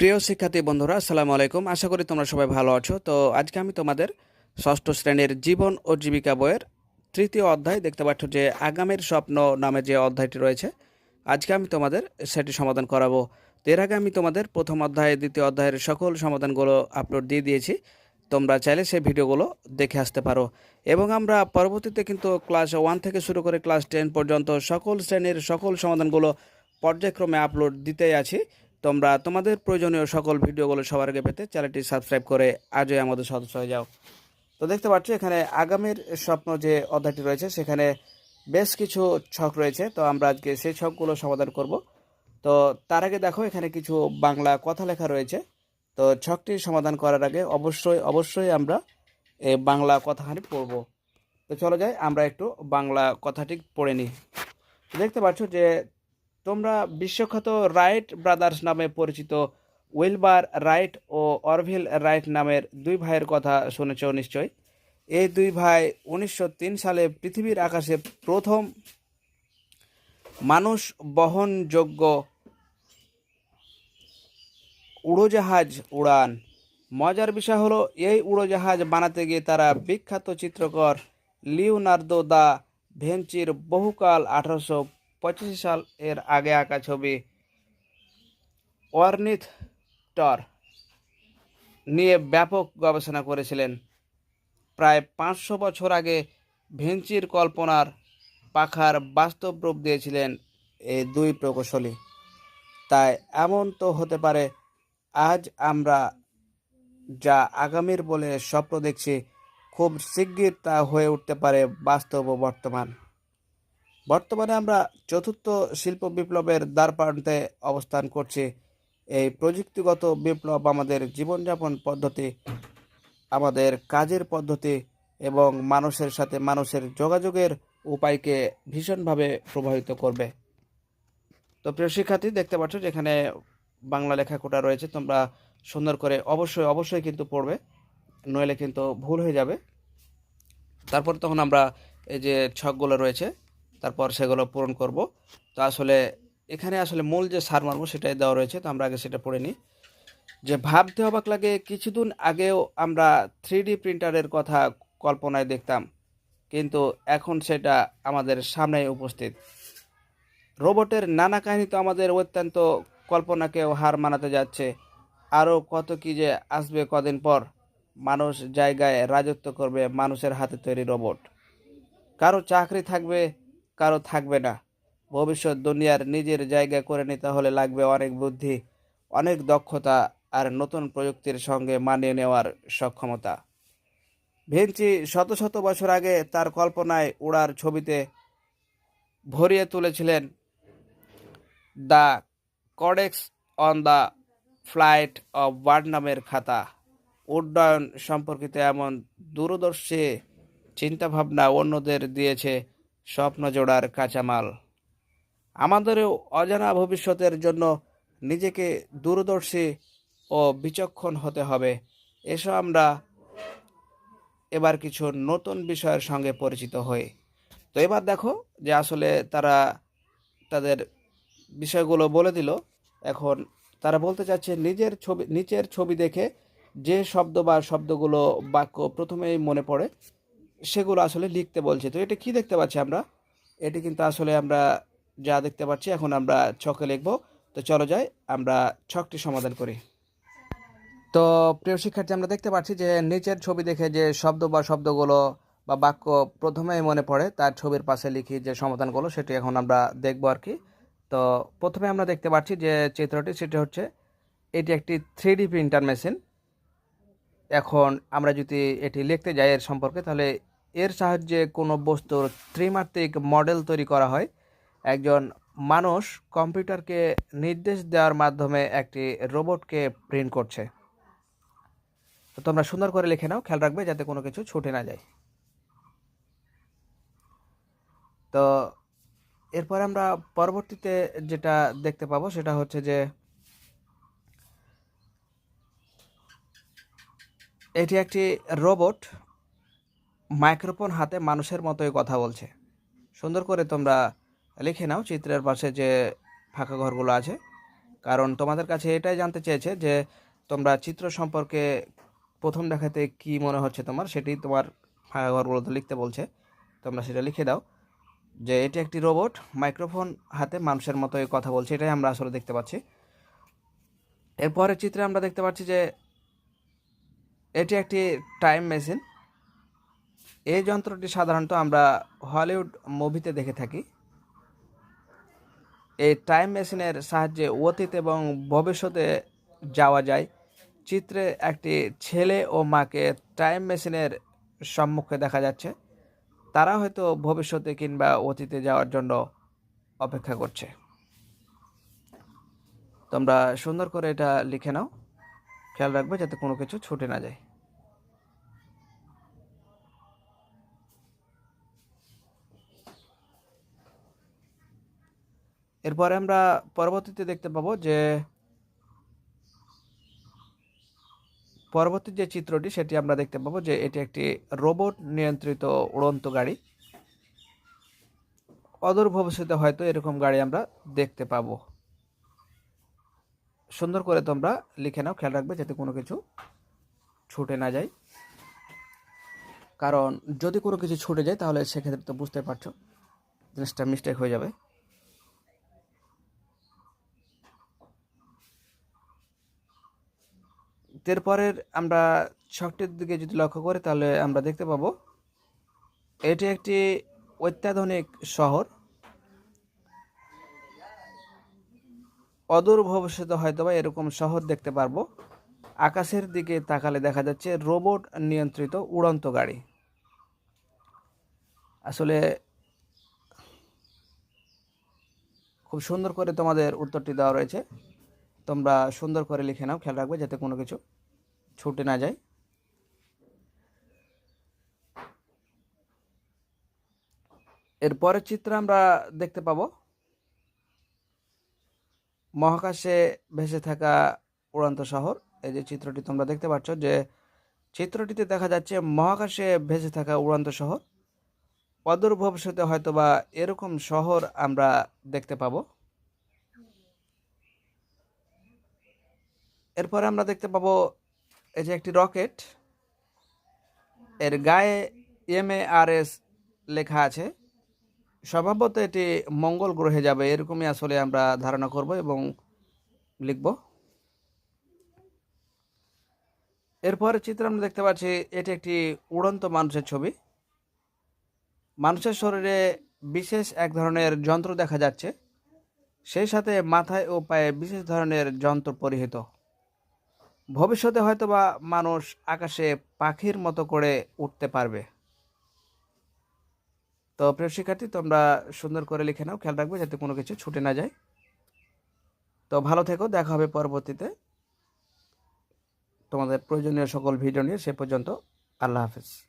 প্রিয় শিক্ষার্থী বন্ধুরা, আসসালামু আলাইকুম। আশা করি তোমরা সবাই ভালো আছো। তো আজকে আমি তোমাদের ষষ্ঠ শ্রেণির জীবন ও জীবিকা বইয়ের তৃতীয় অধ্যায় দেখতে পাচ্ছ যে আগামীর স্বপ্ন নামে যে অধ্যায়টি রয়েছে, আজকে আমি তোমাদের সেটি সমাধান করাবো। তো এর আগে আমি তোমাদের প্রথম অধ্যায়, দ্বিতীয় অধ্যায়ের সকল সমাধানগুলো আপলোড দিয়ে দিয়েছি। তোমরা চাইলে সেই ভিডিওগুলো দেখে আসতে পারো। এবং আমরা পরবর্তীতে কিন্তু ক্লাস ওয়ান থেকে শুরু করে ক্লাস টেন পর্যন্ত সকল শ্রেণির সকল সমাধানগুলো পর্যায়ক্রমে আপলোড দিতেই আছি। তোমরা তোমাদের প্রয়োজনীয় সকল ভিডিওগুলো সবার আগে পেতে চ্যানেলটি সাবস্ক্রাইব করে আজই আমাদের সদস্য হয়ে যাও। তো দেখতে পাচ্ছ, এখানে আগামীর স্বপ্ন যে অধ্যায়টি রয়েছে, সেখানে বেশ কিছু ছক রয়েছে। তো আমরা আজকে সেই ছকগুলো সমাধান করব। তো তার আগে দেখো, এখানে কিছু বাংলা কথা লেখা রয়েছে। তো ছকটি সমাধান করার আগে অবশ্যই অবশ্যই আমরা এই বাংলা কথাখানি পড়ব। তো চলো যাই, আমরা একটু বাংলা কথাটি পড়ে নিই। দেখতে পাচ্ছ যে তোমরা বিশ্বখ্যাত রাইট ব্রাদার্স নামে পরিচিত উইলবার রাইট ও অরভিল রাইট নামের দুই ভাইয়ের কথা শুনেছ নিশ্চয়। এই দুই ভাই উনিশশো তিন সালে পৃথিবীর আকাশে প্রথম মানুষ বহনযোগ্য উড়োজাহাজ উড়ান। মজার বিষয় হলো, এই উড়োজাহাজ বানাতে গিয়ে তারা বিখ্যাত চিত্রকর লিওনার্দো দা ভেঞ্চির বহুকাল আঠারোশো পঁচাশি সাল এর আগে আঁকা ছবি ওয়ার্নিথ টর নিয়ে ব্যাপক গবেষণা করেছিলেন। প্রায় পাঁচশো বছর আগে ভেঞ্চির কল্পনার পাখার বাস্তব রূপ দিয়েছিলেন এই দুই প্রকৌশলী। তাই এমন তো হতে পারে, আজ আমরা যা আগামীর বলে স্বপ্ন দেখছি, খুব শিগগির তা হয়ে উঠতে পারে বাস্তব ও বর্তমান। বর্তমানে আমরা চতুর্থ শিল্প বিপ্লবের দ্বারপ্রান্তে অবস্থান করছি। এই প্রযুক্তিগত বিপ্লব আমাদের জীবনযাপন পদ্ধতি, আমাদের কাজের পদ্ধতি এবং মানুষের সাথে মানুষের যোগাযোগের উপায়কে ভীষণভাবে প্রভাবিত করবে। তো প্রিয় শিক্ষার্থী, দেখতে পাচ্ছ যেখানে বাংলা লেখাকোটা রয়েছে। তোমরা সুন্দর করে অবশ্যই অবশ্যই কিন্তু পড়বে, নইলে কিন্তু ভুল হয়ে যাবে। তারপর তখন আমরা এই যে ছকগুলো রয়েছে তারপর সেগুলো পূরণ করব। তো আসলে এখানে আসলে মূল যে সারমর্ম সেটাই দেওয়া রয়েছে, তো আমরা আগে সেটা পড়ে নিই। যে ভাবতে অবাক লাগে, কিছুদিন আগেও আমরা থ্রি প্রিন্টারের কথা কল্পনায় দেখতাম, কিন্তু এখন সেটা আমাদের সামনেই উপস্থিত। রোবটের নানা কাহিনী তো আমাদের অত্যন্ত কল্পনাকেও হার মানাতে যাচ্ছে। আরও কত কি যে আসবে কদিন পর, মানুষ জায়গায় রাজত্ব করবে মানুষের হাতে তৈরি রোবট। কারও চাকরি থাকবে কারও থাকবে না। ভবিষ্যৎ দুনিয়ার নিজের জায়গা করে নিতে হলে লাগবে অনেক বুদ্ধি, অনেক দক্ষতা আর নতুন প্রযুক্তির সঙ্গে মানিয়ে নেওয়ার সক্ষমতা। ভেঞ্চি শত শত বছর আগে তার কল্পনায় উড়ার ছবিতে ভরিয়ে তুলেছিলেন the codex on the flight of word নামের খাতা। উড্ডয়ন সম্পর্কিত এমন দূরদর্শী চিন্তাভাবনা অন্যদের দিয়েছে স্বপ্ন জোড়ার কাঁচামাল। আমাদেরও অজানা ভবিষ্যতের জন্য নিজেকে দূরদর্শী ও বিচক্ষণ হতে হবে। এসো আমরা এবার কিছু নতুন বিষয়ের সঙ্গে পরিচিত হই। তো এবার দেখো যে আসলে তারা তাদের বিষয়গুলো বলে দিল। এখন তারা বলতে চাচ্ছে নিজের ছবি, নিচের ছবি দেখে যে শব্দ বা শব্দগুলো বাক্য প্রথমেই মনে পড়ে সেগুলো আসলে লিখতে বলছে। তো এটা কি দেখতে পাচ্ছি আমরা? এটি কিন্তু আসলে আমরা যা দেখতে পাচ্ছি, এখন আমরা ছকে লিখব। তো চলো যাই, আমরা ছকটি সমাধান করি। তো প্রিয় শিক্ষার্থী, আমরা দেখতে পাচ্ছি যে নিচের ছবি দেখে যে শব্দ বা শব্দগুলো বা বাক্য প্রথমেই মনে পড়ে, তার ছবির পাশে লিখি যে সমাধানগুলো, সেটি এখন আমরা দেখব আর কি। তো প্রথমে আমরা দেখতে পাচ্ছি যে চিত্রটি, সেটি হচ্ছে, এটি একটি থ্রি প্রিন্টার মেশিন। এখন আমরা যদি এটি লিখতে যাই এর সম্পর্কে, তাহলে এর সাহায্যে কোনো বস্তুর ত্রিমাত্রিক মডেল তৈরি করা হয়। একজন মানুষ কম্পিউটারকে নির্দেশ দেওয়ার মাধ্যমে একটি রোবটকে প্রিন্ট করছে। তো তোমরা সুন্দর করে লিখে নাও, খেয়াল রাখবে যাতে কোনো কিছু ছুটে না যায়। তো এরপর আমরা পরবর্তীতে যেটা দেখতে পাবো সেটা হচ্ছে যে এটি একটি রোবট মাইক্রোফোন হাতে মানুষের মতোই কথা বলছে। সুন্দর করে তোমরা লিখে নাও চিত্রের পাশে যে ফাঁকা ঘরগুলো আছে। কারণ তোমাদের কাছে এটাই জানতে চেয়েছে যে তোমরা চিত্র সম্পর্কে প্রথম দেখাতে কি মনে হচ্ছে তোমার, সেটি তোমার ফাঁকা ঘরগুলোতে লিখতে বলছে। তোমরা সেটা লিখে দাও যে এটি একটি রোবট মাইক্রোফোন হাতে মানুষের মতোই কথা বলছে, এটাই আমরা আসলে দেখতে পাচ্ছি। এরপরের চিত্রে আমরা দেখতে পাচ্ছি যে এটি একটি টাইম মেশিন এই যন্ত্রটি সাধারণত আমরা হলিউড মুভিতে দেখে থাকি। এই টাইম মেশিনের সাহায্যে অতীত এবং ভবিষ্যতে যাওয়া যায়। চিত্রে একটি ছেলে ও মাকে টাইম মেশিনের সম্মুখে দেখা যাচ্ছে। তারা হয়তো ভবিষ্যতে কিংবা অতীতে যাওয়ার জন্য অপেক্ষা করছে। তোমরা সুন্দর করে এটা লিখে নাও। খেয়াল রাখবে যাতে কোনো কিছু ছুটে না যায়। এরপরে আমরা পরবর্তীতে দেখতে পাবো যে পরবর্তী যে চিত্রটি, সেটি আমরা দেখতে পাবো যে এটি একটি রোবট নিয়ন্ত্রিত উড়ন্ত গাড়ি। অদূর ভবিষ্যতে হয়তো এরকম গাড়ি আমরা দেখতে পাবো। সুন্দর করে তোমরা লিখে নাও, খেয়াল রাখবে যাতে কোনো কিছু ছুটে না যায়। কারণ যদি কোনো কিছু ছুটে যায়, তাহলে সেক্ষেত্রে তো বুঝতে পারছ, জিনিসটা মিস্টেক হয়ে যাবে। এরপরের আমরা ছকটির দিকে যদি লক্ষ্য করি, তাহলে আমরা দেখতে পাবো এটি একটি অত্যাধুনিক শহর। অদূর ভবিষ্যতে হয়তো বা এরকম শহর দেখতে পারব। আকাশের দিকে তাকালে দেখা যাচ্ছে রোবট নিয়ন্ত্রিত উড়ন্ত গাড়ি। আসলে খুব সুন্দর করে তোমাদের উত্তরটি দেওয়া রয়েছে। তোমরা সুন্দর করে লিখে নাও, খেয়াল রাখবে যাতে কোনো কিছু ছুটে না যায়। এর পরের চিত্র আমরা দেখতে পাবো, মহাকাশে ভেসে থাকা উড়ন্ত শহর। এই যে চিত্রটি তোমরা দেখতে পাচ্ছ যে চিত্রটিতে দেখা যাচ্ছে মহাকাশে ভেসে থাকা উড়ন্ত শহর। অদূর ভবিষ্যতে হয়তো বা এরকম শহর আমরা দেখতে পাবো। এরপরে আমরা দেখতে পাবো যে একটি রকেট, এর গায়ে এম এ আর এস লেখা আছে। স্বভাবত এটি মঙ্গল গ্রহে যাবে, এরকমই আসলে আমরা ধারণা করব এবং লিখব। এরপরে চিত্র আমরা দেখতে পাচ্ছি, এটি একটি উড়ন্ত মানুষের ছবি। মানুষের শরীরে বিশেষ এক ধরনের যন্ত্র দেখা যাচ্ছে, সেই সাথে মাথায় ও পায়ে বিশেষ ধরনের যন্ত্র পরিহিত। ভবিষ্যতে হয়তোবা মানুষ আকাশে পাখির মতো করে উঠতে পারবে। তো প্রিয় শিক্ষার্থী, তোমরা সুন্দর করে লিখে নাও, খেয়াল রাখবে যাতে কোনো কিছু ছুটে না যায়। তো ভালো থেকো, দেখা হবে পরবর্তীতে। তোমাদের প্রয়োজনীয় সকল ভিডিও নিয়ে সে পর্যন্ত, আল্লাহ হাফেজ।